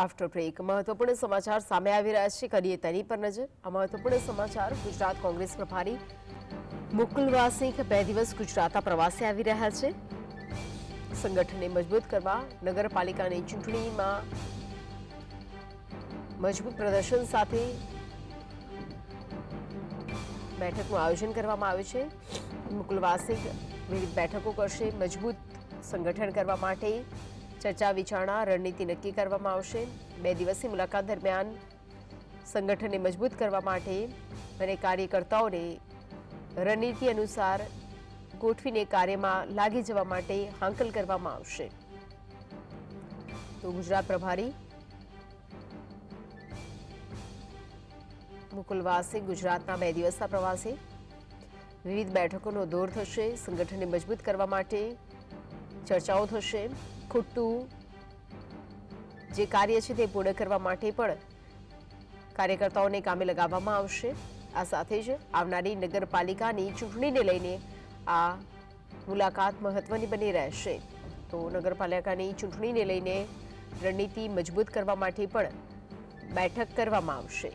After break મહત્વપૂર્ણ સમાચાર સામે આવી રહ્યા છે. કરીએ તેની પર નજર. આ મહત્વપૂર્ણ સમાચાર ગુજરાત કોંગ્રેસ પ્રભારી મુકુલ વાસિક બે દિવસ ગુજરાતના પ્રવાસે આવી રહ્યા છે. સંગઠનને મજબૂત કરવા નગરપાલિકાની ચૂંટણીમાં મજબૂત પ્રદર્શન સાથે બેઠકનું આયોજન કરવામાં આવ્યું છે. મુકુલ વાસિક વિવિધ બેઠકો કરશે. મજબૂત સંગઠન કરવા માટે ચર્ચા વિચારણા રણનીતિ નક્કી કરવામાં આવશે. બે દિવસની મુલાકાત દરમિયાન સંગઠનને મજબૂત કરવા માટે અને કાર્યકર્તાઓને રણનીતિ અનુસાર ગોઠવીને કાર્યમાં લાગી જવા માટે હાંકલ કરવામાં આવશે. તો ગુજરાત પ્રભારી મુકુલ વાસે ગુજરાતના બે દિવસના પ્રવાસે. વિવિધ બેઠકોનો દોર થશે. સંગઠનને મજબૂત કરવા માટે ચર્ચાઓ થશે. ખોટું જે કાર્ય છે તે પૂર્ણ કરવા માટે પણ કાર્યકર્તાઓને કામે લગાવવામાં આવશે. આ સાથે જ આવનારી નગરપાલિકાની ચૂંટણીને લઈને આ મુલાકાત મહત્વની બની રહેશે. તો નગરપાલિકાની ચૂંટણીને લઈને રણનીતિ મજબૂત કરવા માટે પણ બેઠક કરવામાં આવશે.